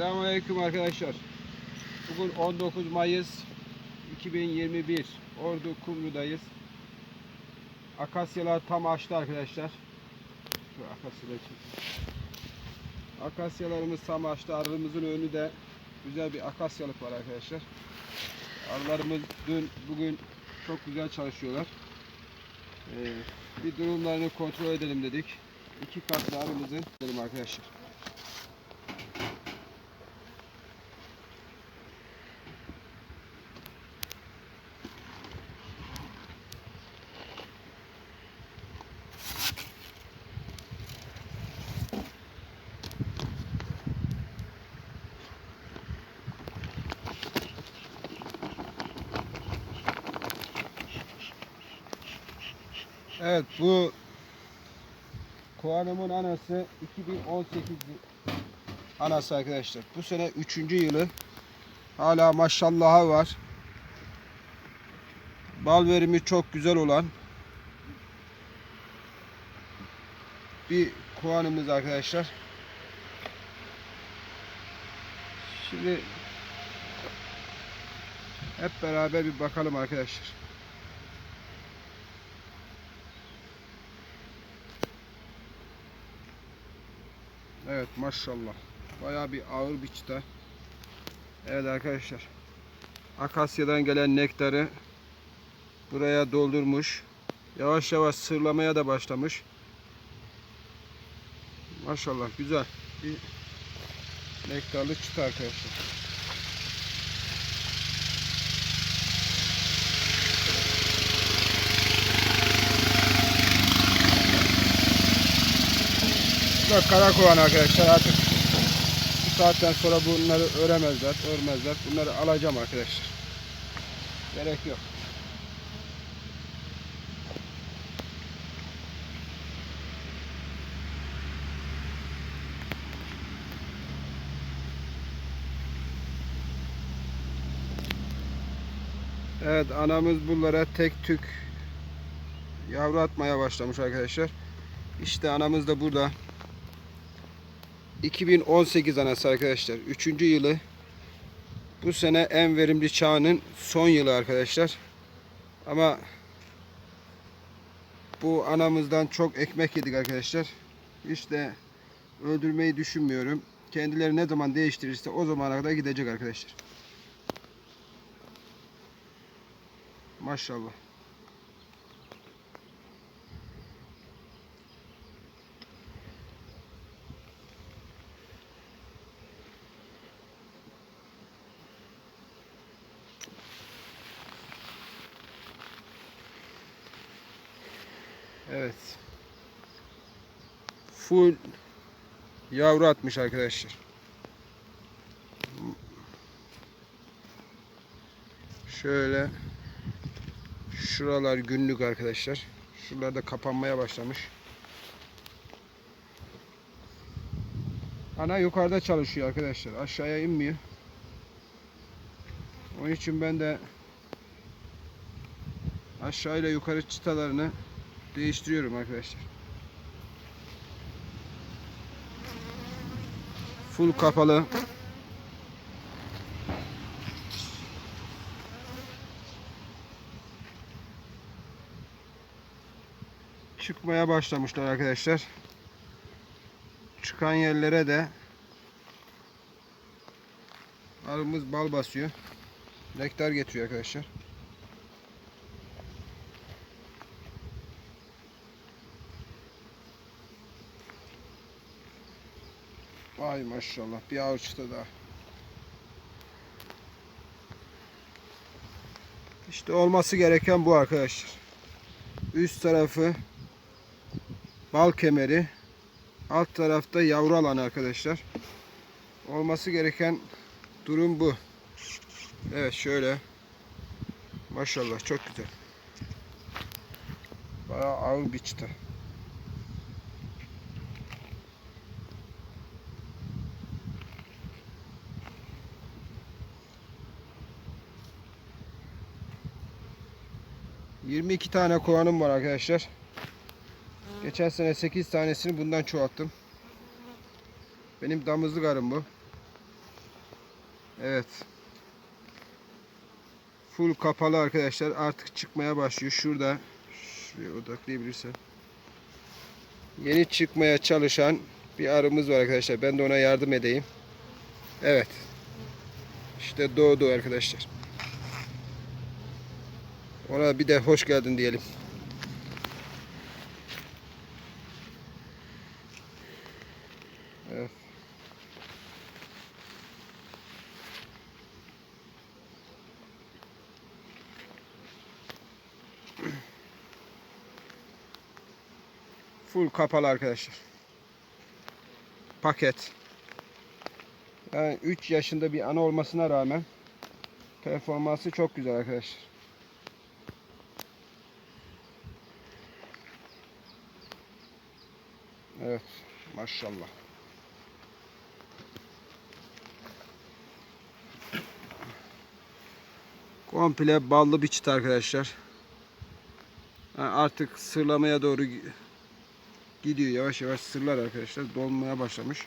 Selamünaleyküm arkadaşlar. Bugün 19 Mayıs 2021. Ordu Kumru'dayız. Akasyalar tam açtı arkadaşlar. Şu akasyaları çekeyim. Akasyalarımız tam açtı. Arımızın önü de güzel bir akasyalık var arkadaşlar. Arılarımız dün bugün çok güzel çalışıyorlar. Ee, bir durumlarını kontrol edelim dedik. İki katlı arımızı dedim arkadaşlar. Evet bu Kuanum'un anası 2018 anası arkadaşlar. Bu sene 3. yılı. Hala maşallahı var. Bal verimi çok güzel olan bir kuanımız arkadaşlar. Şimdi hep beraber bir bakalım arkadaşlar. Evet maşallah. Bayağı bir ağır bir çıta. Evet arkadaşlar. Akasya'dan gelen nektarı buraya doldurmuş. Yavaş yavaş sırlamaya da başlamış. Maşallah güzel bir nektarlı çıta arkadaşlar. Bunlar karakovan arkadaşlar artık bu saatten sonra bunları öremezler, örmezler. Bunları alacağım arkadaşlar. Gerek yok. Evet anamız bunlara tek tük yavru atmaya başlamış arkadaşlar. İşte anamız da burada. 2018 anası arkadaşlar. 3. yılı. Bu sene en verimli çağının son yılı arkadaşlar. Ama bu anamızdan çok ekmek yedik arkadaşlar. Hiç öldürmeyi düşünmüyorum. Kendileri ne zaman değiştirirse o zamana kadar gidecek arkadaşlar. Maşallah. Evet. Full yavru atmış arkadaşlar. Şöyle şuralar günlük arkadaşlar. Şuralar da kapanmaya başlamış. Ana yukarıda çalışıyor arkadaşlar. Aşağıya inmiyor. Onun için ben de aşağıyla yukarı çıtalarını değiştiriyorum arkadaşlar. Full kapalı. Çıkmaya başlamışlar arkadaşlar. Çıkan yerlere de arımız bal basıyor. Nektar getiriyor arkadaşlar. Ay maşallah bir avuçta da. İşte olması gereken bu arkadaşlar. Üst tarafı bal kemeri. Alt tarafta yavru alan arkadaşlar. Olması gereken durum bu. Evet şöyle. Maşallah çok güzel. Bayağı ağır bir biçti. 22 tane kovanım var arkadaşlar. Geçen sene 8 tanesini bundan çoğalttım. Benim damızlık arım bu. Evet. Full kapalı arkadaşlar. Artık çıkmaya başlıyor. Şurada. Şuraya odaklayabilirsem. Yeni çıkmaya çalışan bir arımız var arkadaşlar. Ben de ona yardım edeyim. Evet. İşte doğdu arkadaşlar. Ona bir de hoş geldin diyelim. Full kapalı arkadaşlar. Paket. Yani 3 yaşında bir ana olmasına rağmen performansı çok güzel arkadaşlar. Evet. Maşallah. Komple ballı bir çit arkadaşlar. Ha, artık sırlamaya doğru gi- gidiyor. Yavaş yavaş sırlar arkadaşlar. Dolmaya başlamış.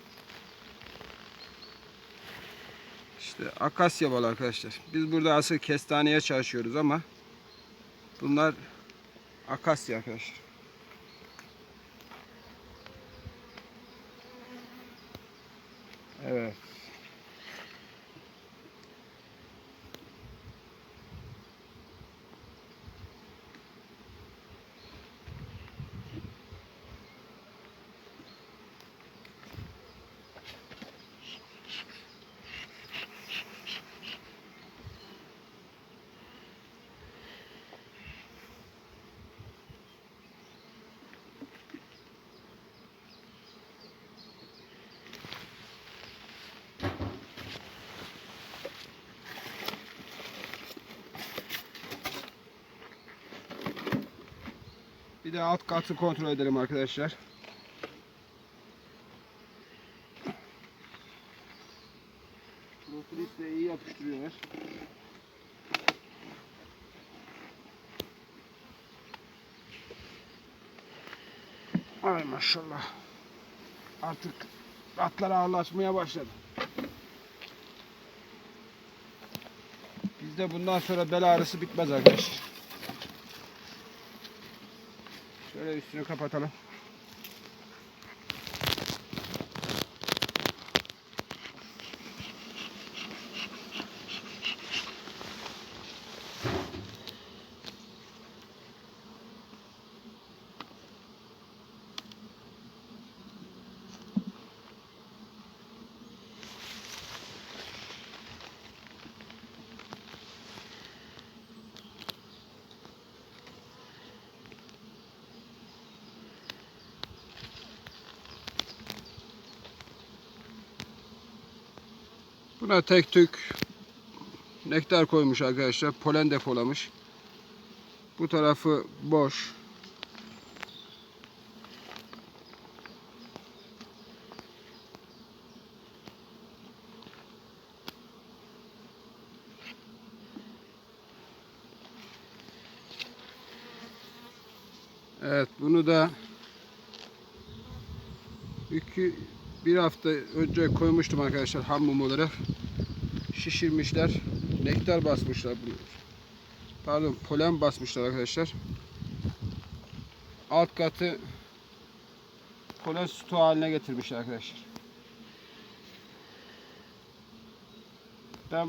İşte akasya balı arkadaşlar. Biz burada asıl kestaneye çalışıyoruz ama bunlar akasya arkadaşlar. 嗯 De alt katı kontrol edelim arkadaşlar. Profilisle iyi yapıştırıyorlar. Ay maşallah. Artık atlar ağırlaşmaya başladı. Bizde bundan sonra bel ağrısı bitmez arkadaşlar. Şöyle üstünü kapatalım. Buna tek tük nektar koymuş arkadaşlar. Polen depolamış. Bu tarafı boş. Evet bunu da iki, bir hafta önce koymuştum arkadaşlar ham olarak. Şişirmişler. Nektar basmışlar. bunu. Pardon polen basmışlar arkadaşlar. Alt katı polen sütü haline getirmişler arkadaşlar. Ben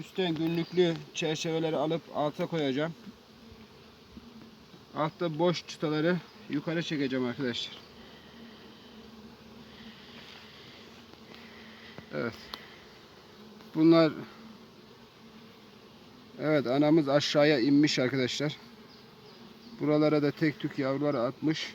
üstten günlüklü çerçeveleri alıp alta koyacağım. Altta boş çıtaları yukarı çekeceğim arkadaşlar. Evet. Bunlar Evet anamız aşağıya inmiş arkadaşlar. Buralara da tek tük yavrular atmış.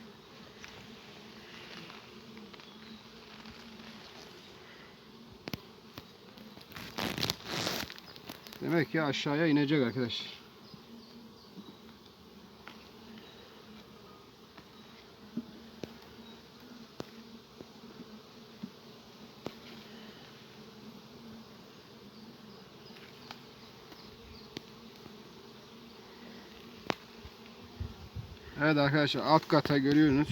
Demek ki aşağıya inecek arkadaşlar. Evet arkadaşlar alt kata görüyorsunuz.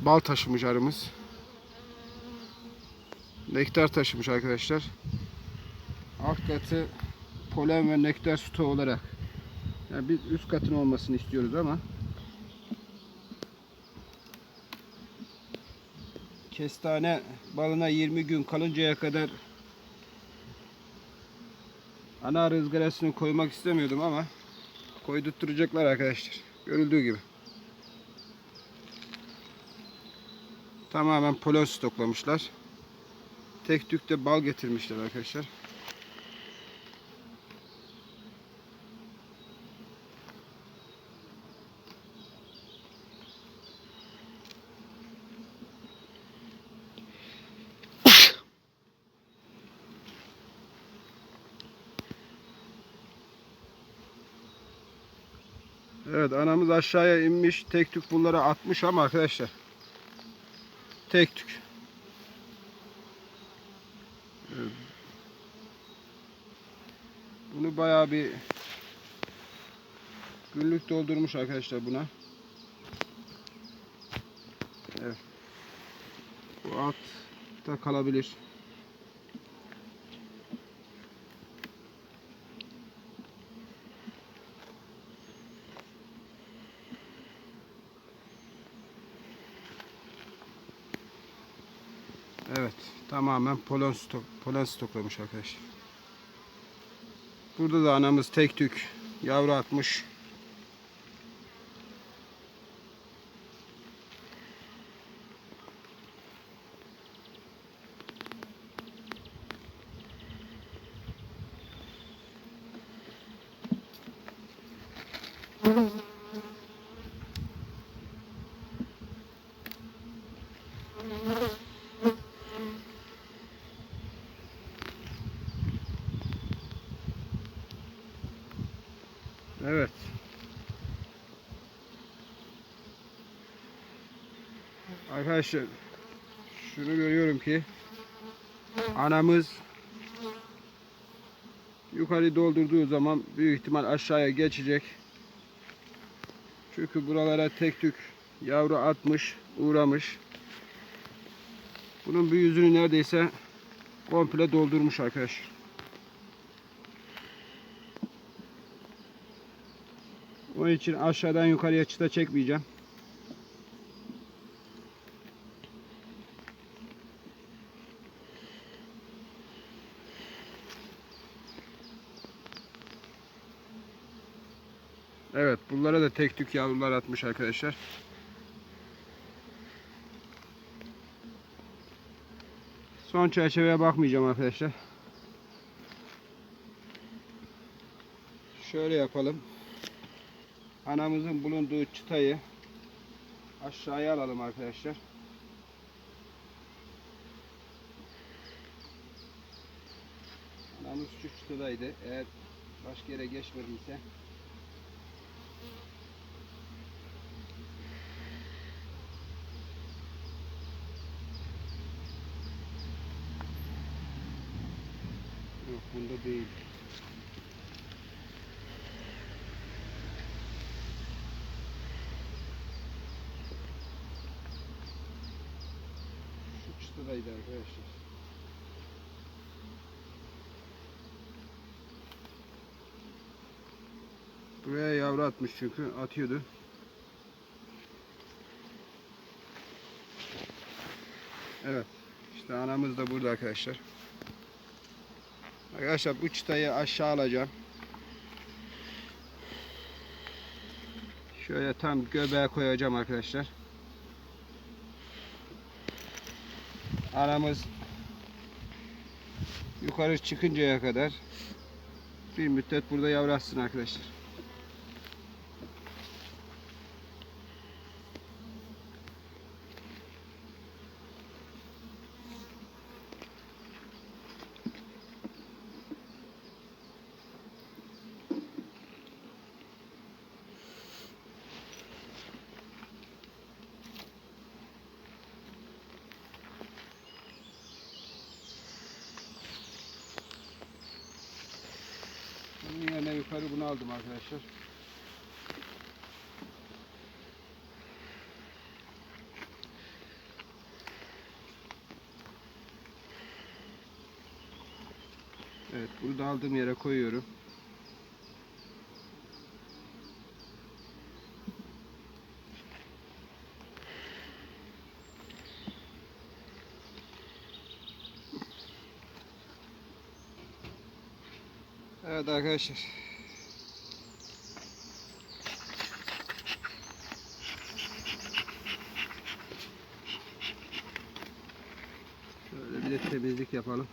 Bal taşımış arımız. Nektar taşımış arkadaşlar. alt katı polen ve nektar stoğu olarak. Yani biz üst katın olmasını istiyoruz ama kestane balına 20 gün kalıncaya kadar ana rızgarasını koymak istemiyordum ama koydurtturacaklar arkadaşlar. Görüldüğü gibi. Tamamen polen stoklamışlar. Tek tük de bal getirmişler arkadaşlar. Evet anamız aşağıya inmiş. Tek tük bunları atmış ama arkadaşlar. Tek tük. Bunu bayağı bir günlük doldurmuş arkadaşlar buna. Evet. Bu altta kalabilir. Evet, tamamen polen stok, polen stoklamış arkadaşlar. Burada da anamız tek tük yavru atmış. Evet. Arkadaşlar şunu görüyorum ki anamız yukarı doldurduğu zaman büyük ihtimal aşağıya geçecek. Çünkü buralara tek tük yavru atmış, uğramış. Bunun bir yüzünü neredeyse komple doldurmuş arkadaşlar. Onun için aşağıdan yukarıya çıta çekmeyeceğim. Evet, bunlara da tek tük yavrular atmış arkadaşlar. Son çerçeveye bakmayacağım arkadaşlar. Şöyle yapalım. Anamızın bulunduğu çıtayı aşağıya alalım arkadaşlar. Anamız şu çıtadaydı. Eğer başka yere geçmediyse bunda değil. Şu çıtadaydı arkadaşlar. Buraya yavru atmış çünkü atıyordu. Evet. İşte anamız da burada arkadaşlar. Arkadaşlar bu çıtayı aşağı alacağım. Şöyle tam göbeğe koyacağım arkadaşlar. Aramız yukarı çıkıncaya kadar bir müddet burada yavru atsın arkadaşlar. Yukarı bunu aldım arkadaşlar. Evet bunu da aldığım yere koyuyorum. Evet arkadaşlar. Şöyle bir de temizlik yapalım.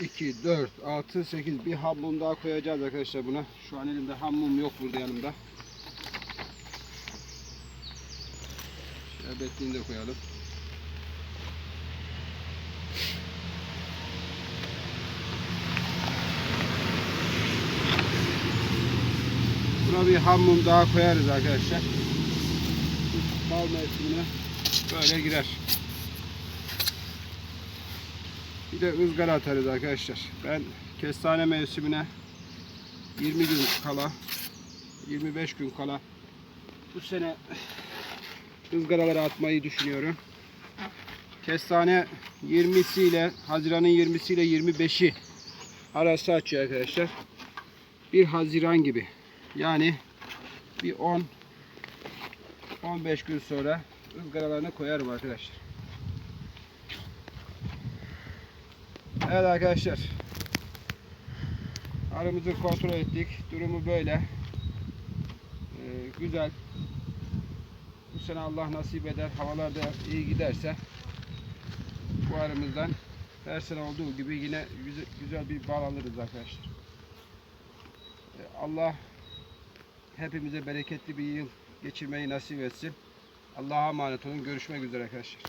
İki, dört, altı, sekiz. Bir ham mum daha koyacağız arkadaşlar buna. Şu an elimde ham mum yok burada yanımda. Şerbetliğini de koyalım. Buna bir ham mum daha koyarız arkadaşlar. Bal mevsimine böyle girer. Bir de ızgara atarız arkadaşlar. Ben kestane mevsimine 20 gün kala 25 gün kala bu sene ızgaraları atmayı düşünüyorum. Kestane 20'siyle Haziran'ın 20'siyle 25'i arası açıyor arkadaşlar. 1 Haziran gibi. Yani bir 10 15 gün sonra ızgaralarını koyarım arkadaşlar. Evet arkadaşlar. Arımızı kontrol ettik. Durumu böyle. Ee, güzel. Bu sene Allah nasip eder. Havalar da iyi giderse bu arımızdan her sene olduğu gibi yine güzel, güzel bir bal alırız arkadaşlar. Ee, Allah hepimize bereketli bir yıl geçirmeyi nasip etsin. Allah'a emanet olun. Görüşmek üzere arkadaşlar.